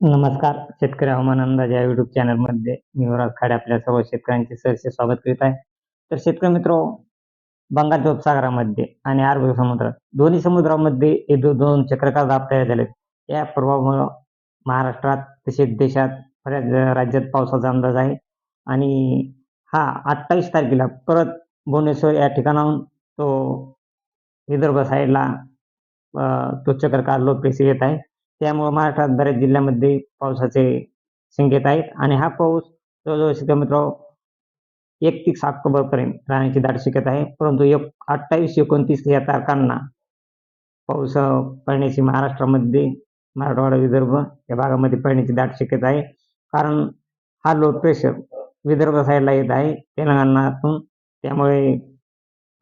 नमस्कार. शेतकरी हवामान अंदाज या युट्यूब चॅनलमध्ये मी युवराज खाडे आपल्या सर्व शेतकऱ्यांचे सहर्ष स्वागत करीत आहे. तर शेतकरी मित्र बंगालच्या उपसागरामध्ये आणि अरबी समुद्रात दोन्ही समुद्रामध्ये हे दो दोन चक्रकार दाब तयार झाले या प्रभावामुळे महाराष्ट्रात तसेच देशात बऱ्याच राज्यात पावसाचा अंदाज आहे. आणि हा अठ्ठावीस तारखेला परत भुवनेश्वर या ठिकाणाहून तो विदर्भ साईडला तो चक्रकार लो येत आहे. त्यामुळे महाराष्ट्रात बऱ्याच जिल्ह्यामध्ये पावसाचे संकेत आहेत. आणि हा पाऊस जवळजवळ शेतकरी मित्र एकतीस ऑक्टोबरपर्यंत राहण्याची दाट शक्यता आहे. परंतु एक अठ्ठावीस एकोणतीस या तारखांना पाऊस पडण्याची महाराष्ट्रामध्ये मराठवाडा विदर्भ या भागामध्ये पडण्याची दाट शक्यता आहे. कारण हा लो प्रेशर विदर्भ साईडला येत आहे. तेलंगणातून त्यामुळे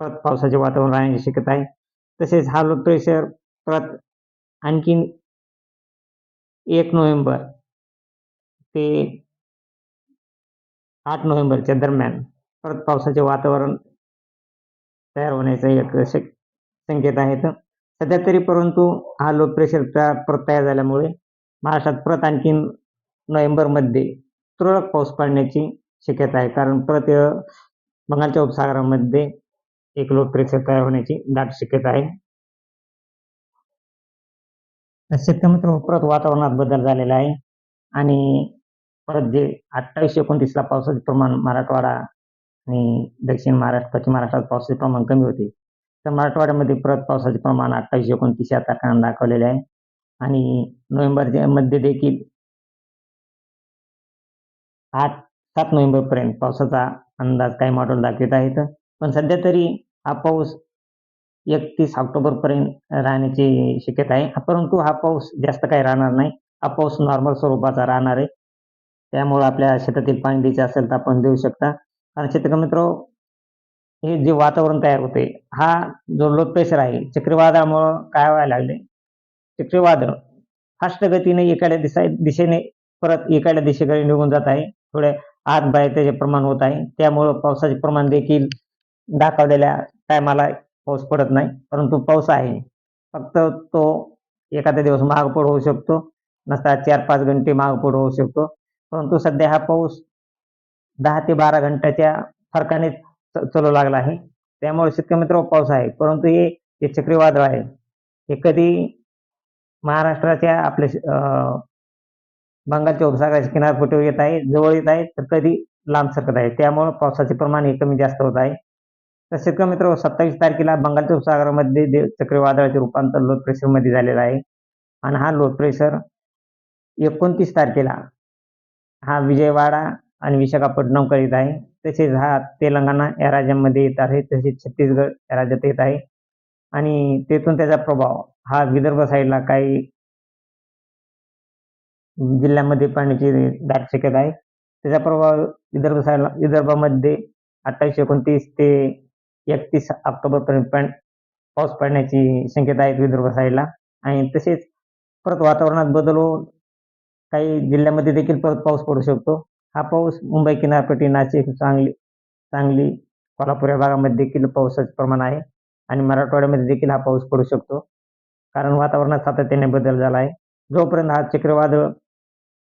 परत पावसाचे वातावरण राहण्याची शक्यता आहे. तसेच हा लो प्रेशर परत आणखीन एक नोव्हेंबर ते आठ नोव्हेंबरच्या दरम्यान परत पावसाचे वातावरण तयार होण्याचा एक शक संकेत आहेत सध्या तरी परंतु हा लो प्रेशर परत तयार झाल्यामुळे महाराष्ट्रात परत आणखीन नोव्हेंबरमध्ये तुरळक पाऊस पडण्याची शक्यता आहे. कारण परत बंगालच्या उपसागरामध्ये एक लो प्रेशर तयार होण्याची दाट शक्यता आहे. शेतकरी मित्र परत वातावरणात बदल झालेला आहे. आणि परत जे अठ्ठावीस एकोणतीसला पावसाचे प्रमाण मराठवाडा आणि दक्षिण महाराष्ट्र पश्चिम महाराष्ट्रात पावसाचे प्रमाण कमी होते. तर मराठवाड्यामध्ये परत पावसाचे प्रमाण अठ्ठावीस एकोणतीस या तारखांना दाखवलेले आहे. आणि नोव्हेंबरच्या मध्ये देखील आठ सात नोव्हेंबरपर्यंत पावसाचा अंदाज काही मॉडेल दाखवित आहेत. पण सध्या तरी हा पाऊस एकतीस ऑक्टोबरपर्यंत राहण्याची शक्यता आहे. परंतु हा पाऊस जास्त काही राहणार नाही. हा पाऊस नॉर्मल स्वरूपाचा राहणार आहे. त्यामुळे आपल्या शेतातील पाणी द्यायचे असेल तर आपण देऊ शकता. कारण शेतकरी मित्र हे जे वातावरण तयार होते हा जो लो प्रेशर आहे चक्रीवादळामुळं काय व्हायला लागले? चक्रीवादळ फास्ट गतीने एखाद्या दिशा दिशेने परत एखाद्या दिशेकडे निघून जात आहे. थोडे आत बाहेर त्याचे प्रमाण होत आहे. त्यामुळं पावसाचे प्रमाण देखील दाखवलेल्या टायमाला पाऊस पडत नाही परंतु पाऊस आहे. फक्त तो एखादा दिवस महाग पड होऊ शकतो नसता चार पाच घंटे महाग पड होऊ शकतो. परंतु सध्या हा पाऊस दहा ते बारा घंट्याच्या फरकाने च- चालू लागला आहे. त्यामुळे शेतकरी मित्र पाऊस आहे. परंतु हे जे चक्रीवादळ आहे. हे कधी महाराष्ट्राच्या आपल्या श- बंगालच्या उपसागराच्या किनारपट्टीवर येत आहे जवळ येत आहे तर कधी लांब सरकत आहे. त्यामुळे पावसाचे प्रमाण हे कमी जास्त होत आहे. तर शेतकरी मित्र सत्तावीस तारखेला बंगालच्या उपसागरामध्ये चक्रीवादळाचे रूपांतर लो प्रेशरमध्ये झालेलं आहे. आणि हा लो प्रेशर एकोणतीस तारखेला हा विजयवाडा आणि विशाखापट्टणम करीत आहे. तसेच हा तेलंगणा या राज्यामध्ये येत आहे. तसेच छत्तीसगड या राज्यात येत आहे. आणि तेथून त्याचा प्रभाव हा विदर्भ साईडला काही जिल्ह्यामध्ये पाण्याची दाट शक्यता आहे. त्याचा प्रभाव विदर्भ साईडला विदर्भामध्ये अठ्ठावीस एकोणतीस ते एकतीस ऑक्टोबरपर्यंत पण पाऊस पडण्याची शक्यता आहे विदर्भ साईडला. आणि तसेच परत वातावरणात बदल होऊन काही जिल्ह्यामध्ये देखील परत पाऊस पडू शकतो. हा पाऊस मुंबई किनारपट्टी नाशिक सांगली सांगली कोल्हापूर या भागामध्ये देखील पावसाचे प्रमाण आहे. आणि मराठवाड्यामध्ये देखील हा पाऊस पडू शकतो. कारण वातावरणात सातत्याने बदल झाला आहे. जोपर्यंत हा चक्रीवादळ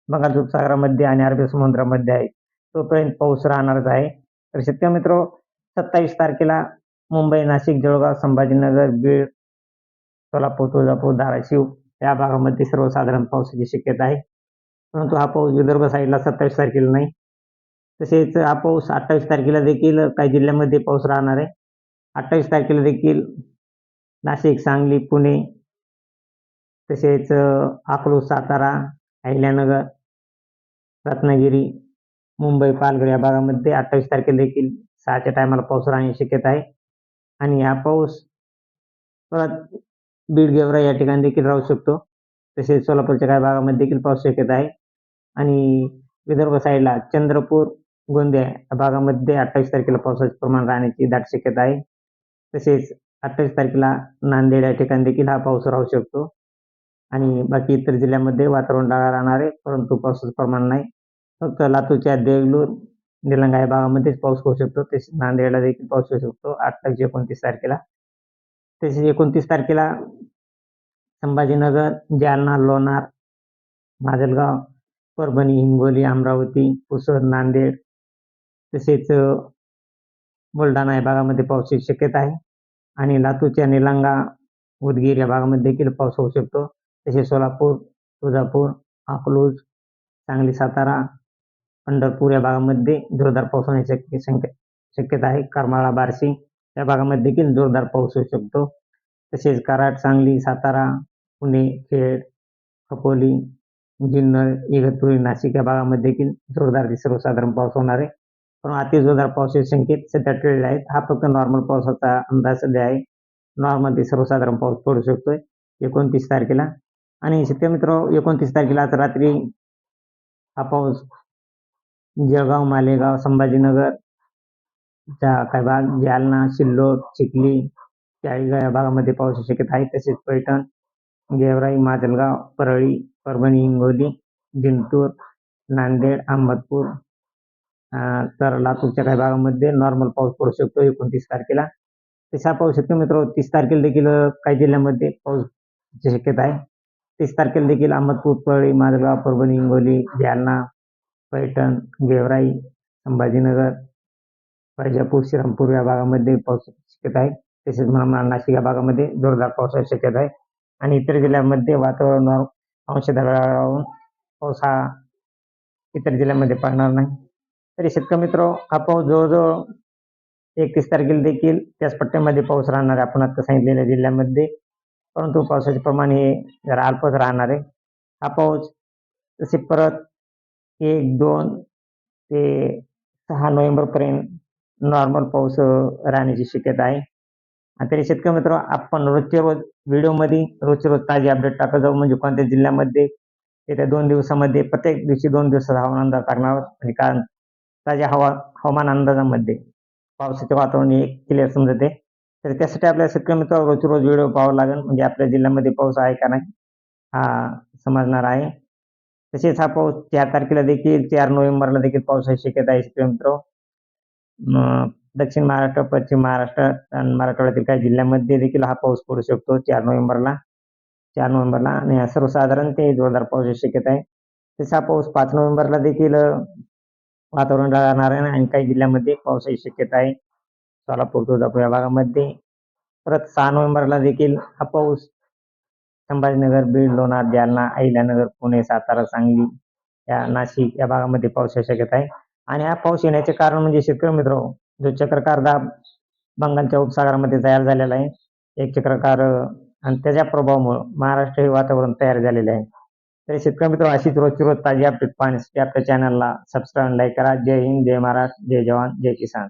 बंगालच्या उपसागरामध्ये आणि अरबी समुद्रामध्ये आहे तोपर्यंत पाऊस राहणारच आहे. तर शेतकरी मित्र सत्तावीस तारखेला मुंबई नाशिक जळगाव संभाजीनगर बीड सोलापूर तुळजापूर धाराशिव या भागामध्ये सर्वसाधारण पावसाची शक्यता आहे. परंतु हा पाऊस विदर्भ साईडला सत्तावीस तारखेला नाही. तसेच हा पाऊस अठ्ठावीस तारखेला देखील काही जिल्ह्यामध्ये पाऊस राहणार आहे. अठ्ठावीस तारखेला देखील नाशिक सांगली पुणे तसेच अकलूज सातारा अहिल्यानगर रत्नागिरी मुंबई पालघर या भागामध्ये अठ्ठावीस तारखेला देखील सहाच्या टायमाला पाऊस राहण्याची शक्यता आहे. आणि हा पाऊस परत बीड गेवरा या ठिकाणी देखील राहू शकतो. तसेच सोलापूरच्या काही भागामध्ये देखील पाऊस शक्यता आहे. आणि विदर्भ साईडला चंद्रपूर गोंदिया या भागामध्ये अठ्ठावीस तारखेला पावसाचे प्रमाण राहण्याची दाट शक्यता आहे. तसेच अठ्ठावीस तारखेला नांदेड या ठिकाणी देखील हा पाऊस राहू शकतो. आणि बाकी इतर जिल्ह्यामध्ये वातावरण ढगाळ राहणार आहे परंतु पावसाचं प्रमाण नाही. फक्त लातूरच्या देगलूर निलंगा या भागामध्येच पाऊस होऊ शकतो. तसेच नांदेडला देखील पाऊस होऊ शकतो. अठ्ठावीस एकोणतीस तारखेला. तसेच एकोणतीस तारखेला संभाजीनगर जालना लोणार माजलगाव परभणी हिंगोली अमरावती पुसद नांदेड तसेच बुलढाणा या भागामध्ये पावसाची शक्यता आहे. आणि लातूरच्या निलंगा उदगीर या भागामध्ये देखील पाऊस होऊ शकतो. तसेच सोलापूर तुळजापूर अकलूज सांगली सातारा पंढरपूर या भागामध्ये जोरदार पाऊस होण्याची शक्य- संख्या- शक्यता आहे. करमाळा बार्शी या भागामध्ये देखील जोरदार पाऊस होऊ शकतो. तसेच कराड सांगली सातारा पुणे खेड खपोली जुन्नर इगतपुरी नाशिक या भागामध्ये देखील जोरदार ते सर्वसाधारण पाऊस होणार आहे. पण अति जोरदार पावसाचे संकेत सध्या टळले आहेत. हा फक्त नॉर्मल पावसाचा अंदाज सध्या आहे. नॉर्मल ते सर्वसाधारण पाऊस पडू शकतोय. एकोणतीस तारखेला. आणि शेतकरी मित्र एकोणतीस तारखेला आज रात्री हा पाऊस जळगाव मालेगाव संभाजीनगर च्या काही भाग जालना सिल्लोड चिखली चाळीसगाव या भागामध्ये पावसाची शक्यता आहे. तसेच पैठण गेवराई माजलगाव परळी परभणी हिंगोली जिंतूर नांदेड अहमदपूर तर लातूरच्या काही भागामध्ये नॉर्मल पाऊस पडू शकतो एकोणतीस तारखेला. तसा पाऊस शकतो मित्र तीस तारखेला देखील काही जिल्ह्यामध्ये पाऊसची शक्यता आहे. तीस तारखेला देखील अहमदपूर परळी माजलगाव परभणी हिंगोली जालना पैठण गेवराई संभाजीनगर वैजापूर श्रीरामपूर या भागामध्ये पावसाची शक्यता आहे. तसेच म्हणा नाशिक या भागामध्ये जोरदार पावसाची शक्यता आहे. आणि इतर जिल्ह्यांमध्ये वातावरणावर अंशतः राहून पाऊस हा इतर जिल्ह्यांमध्ये पडणार नाही. तरी शेतकरी मित्र हा पाऊस जवळजवळ एकतीस तारखेला देखील त्याच पट्ट्यामध्ये पाऊस राहणार आहे. आपण आता सांगितलेल्या जिल्ह्यामध्ये परंतु पावसाचे प्रमाण हे जरा अल्पच राहणार आहे. हा पाऊस तसे परत एक दोन ते सहा नोव्हेंबरपर्यंत नॉर्मल पाऊस राहण्याची शक्यता आहे. आणि तरी शेतकरी मित्र आपण रोजच्या रोज व्हिडिओमध्ये रोजच्या रोज ताजी अपडेट टाकत जाऊ. म्हणजे कोणत्या जिल्ह्यामध्ये येत्या दोन दिवसामध्ये प्रत्येक दिवशी दोन दिवसाचा हवामान अंदाज टाकणार आहोत आणि कारण ताज्या हवा हवामान अंदाजामध्ये पावसाचे वातावरण हे क्लिअर समजते. तर त्यासाठी आपल्या शेतकरी मित्र रोज रोज व्हिडिओ पाहावा लागेल. म्हणजे आपल्या जिल्ह्यामध्ये पाऊस आहे का नाही हा समजणार आहे. तसेच हा पाऊस चार तारखेला देखील चार नोव्हेंबरला देखील पावसाची शक्यता आहे शेतकरी मित्र. दक्षिण महाराष्ट्र पश्चिम महाराष्ट्र आणि मराठवाड्यातील काही जिल्ह्यांमध्ये देखील हा पाऊस पडू शकतो चार नोव्हेंबरला. चार नोव्हेंबरला आणि सर्वसाधारण ते जोरदार पावसाची शक्यता आहे. तसेच हा पाऊस पाच नोव्हेंबरला देखील वातावरण राहणार आहे आणि काही जिल्ह्यांमध्ये पावसाची शक्यता आहे. सोलापूर तुळजापूर या भागामध्ये. परत सहा नोव्हेंबरला देखील हा पाऊस संभाजीनगर बीड लोणार जालना अहिल्यानगर पुणे सातारा सांगली या नाशिक या भागामध्ये पावसाची शक्यता आहे. आणि हा पाऊस येण्याचे कारण म्हणजे शेतकरी मित्र जो चक्रकार दाब बंगालच्या उपसागरामध्ये तयार झालेला आहे एक चक्रकार आणि त्याच्या प्रभावामुळे महाराष्ट्र हे वातावरण तयार झालेले आहे. तरी शेतकरी मित्र अशीच रोजची रोज ताजी अपडेट पाहण्यासाठी आपल्या चॅनलला सबस्क्राईब लाईक करा. जय हिंद जय महाराष्ट्र जय जवान जय किसान.